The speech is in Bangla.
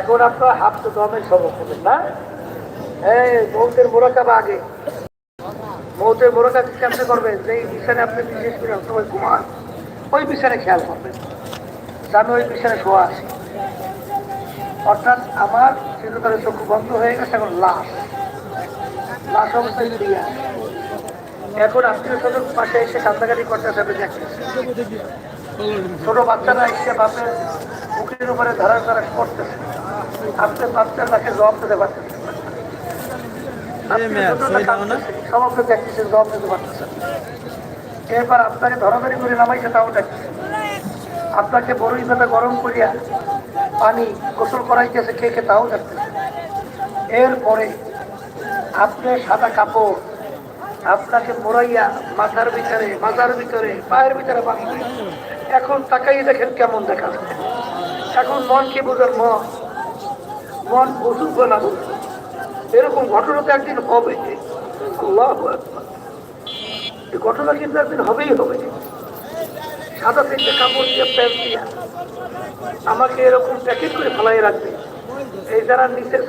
এখন আপনার হাত তো দমের সবক করবেন না? এই, মৌতের মোরাকাবা আগে। মৌতের মোরাকা কেমনে করবেন? যেই বিছানে আপনি বিশেষ করে সময় ঘুমান, ওই বিছানে খেয়াল করবেন। আমি ওই বিছানে শোয়া আছি। অর্থাৎ আমার চিরকালের চক্ষু বন্ধ হয়ে গেছে, এখন লাশ। লাশ অবস্থায় আসে এখন আত্মীয় স্বজন পাশে এসে কান্দাকাটি করতে যাবে ছোট বাচ্চারা এসে বাপের মুখের উপরে ধারার ধারা করতেছে আপনার বাচ্চার তাকে জবাব দিতে পারতেছে আপনি দেখতেছেন জবাব দিতে পারতেছেন। এরপর আপনাকে ধরাধরি করে নামাইছে তাও আপনাকে গরম করিয়া পানি গোসল করাইতেছে কে কে তাও এরপরে আপনি সাদা কাপড় আপনাকে মোড়াইয়া মাথার ভিতরে মাথার ভিতরে, পায়ের ভিতরে বাঁধবে এখন তাকাই দেখেন কেমন দেখা এখন মন কি বোঝার মন? মন বুঝুক না এরকম ঘটনা তো একদিন হবে। ঘটনা কিন্তু একদিন হবেই হবে। সাদা তিনটে কাপড় দিয়ে প্যান্ট দিয়া আমাকে এরকম প্যাকেট করে ফেলাই রাখবে। এই যারা নিচের